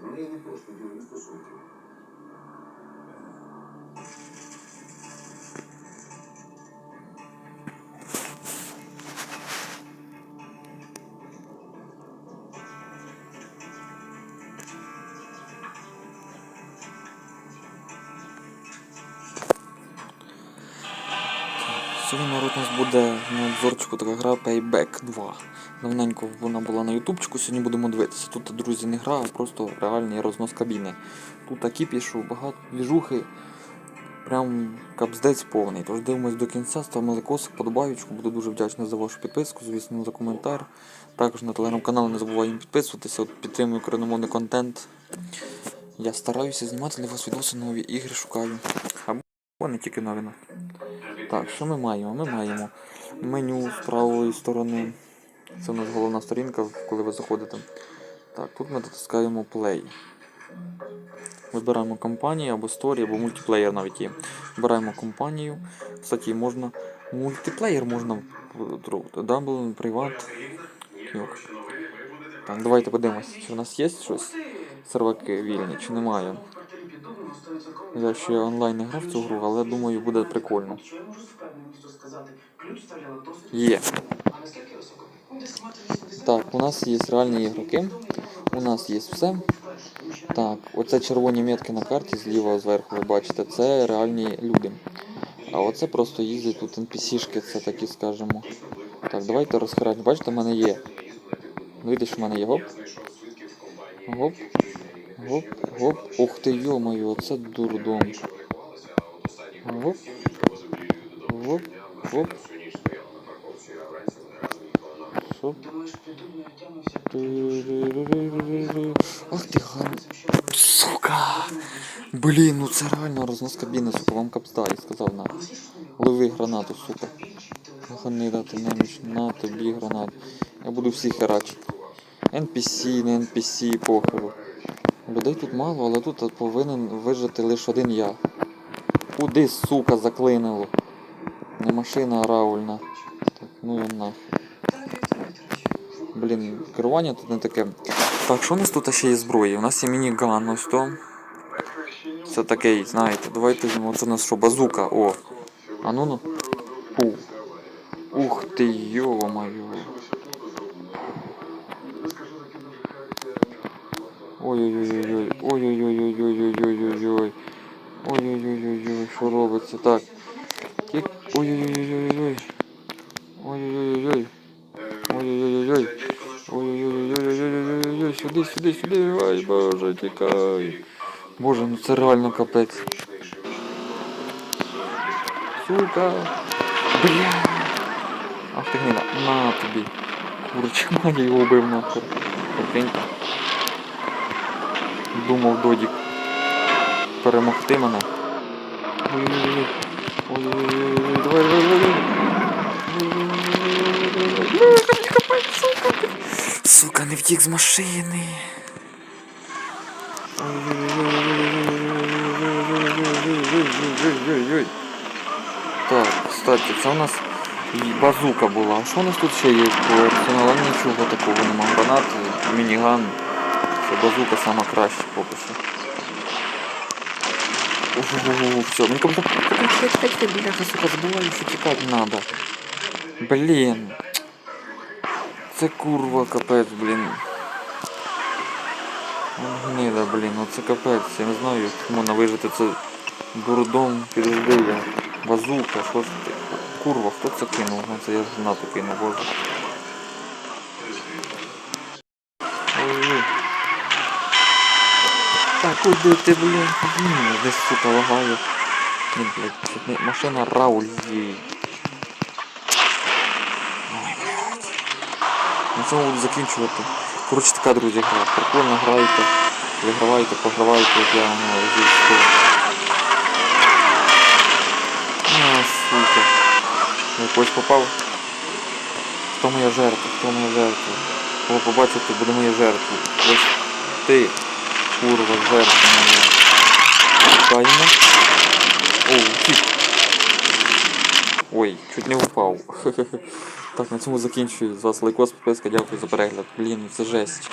Ну неї не просто ділові стосунки. Сьогодні народ у нас буде на обзорчику така гра Payback 2. Давненько вона була на ютубчику, сьогодні будемо дивитися. Тут, друзі, не гра, а просто реальний рознос кабіни. Тут такі пішу, багато двіжухи, прям капздець повний. Тож дивимось до кінця, ставимо лайкосик, подобаючку, буду дуже вдячний за вашу підписку, звісно, за коментар. Також на телеграм-канал не забуваємо підписуватися, от підтримую україномовний контент. Я стараюся знімати для вас відоси нові ігри шукаю. Або не тільки нові. Так, що ми маємо? Ми маємо меню з правої сторони. Це у нас головна сторінка, коли ви заходите. Так, тут ми натискаємо Play. Вибираємо компанію або Story, або мультиплеєр навіть є. Вибираємо компанію. Кстати, можна мультиплеєр можна. Double, Privat. Так, давайте подивимось, чи в нас є щось. Серваки вільні, чи немає. Я ще онлайн не грав в цю гру, але думаю буде прикольно. Є. Так, у нас є реальні ігроки. У нас є все. Так, оце червоні метки на карті зліва зверху, ви бачите, це реальні люди. А оце просто їздять тут NPC-шки, це такі, скажімо. Так, давайте розхарать. Бачите, в мене є. Видиш, в мене є гоп. Гоп. Гоп, гоп. Ух ти, йо-моє, оце дурдом. Гоп. Гоп. Гоп. Тямився. Ах ти ган. Сука! Блін, ну це реально рознос кабіни, сука, вам капстай, сказав на. Лови гранату, сука. Гнида ти неміч, на тобі гранату. Я буду всіх херачити. NPC, не NPC, похеру. Людей тут мало, але тут повинен вижити лише один я. Куди, сука, заклинило? Не машина, а раульна. Так, ну і нахуй. Блін, керування тут не таке. Так, що у нас тут ще є зброї? У нас є мініган, ось то. Це такий, знаєте, давайте візьмемо. Це у нас що, базука, о. А ну ну. Ух ти, йо-моє. Ой-ой-ой-ой-ой. Ой-ой-ой-ой-ой-ой-ой-ой. Ой-ой-ой-ой-ой, що робиться? Так. Кік. Ой-ой-ой-ой-ой. Ой-ой-ой-ой. Ой-ой-ой-ой. Ой-ой-ой-ой-ой-ой-ой, сюди, сюди, сюди, ай, боже, тікай. Боже, ну це реально капець. Сука. Бля. Ах ти на тобі. Курча має його убив нахер. Прикиньте думав Додік перемогти мене. Сука, не втік з машини. Так, кстати, це у нас базука була. А що у нас тут ще є по арсеналу? Нічого такого нема. Гранат, мініган. Це базука сама краща поки що. Все, мені кому-то... Бляха, сука, тікати надо. Блін. Це курва капець, блін. Гнида, блін, ну це капець, я не знаю, як можна вижити це дурдом, підожди. Базука, що ж ти? Курва, хто це кинув? Ну це я гранату кинув, боже. Куди ти, блін? Блін, десь, сука, лагаю. Ні, блядь, машина Рауль їй. Ой, блядь. На цьому буду закінчувати. Коротше, така, друзі, гра. Прикольно граєте, виграваєте, програваєте, як я вам сто. А, сука. Я когось попав. Хто моя жертва? Хто моя жертва? Кого побачити, буде моя жертва. Ось ти, курва, жертва моя. Чекаємо. О, втік. Ой, чуть не впав. Так, на цьому закінчую. З вас лайкос, підписка, дякую за перегляд. Блін, це жесть.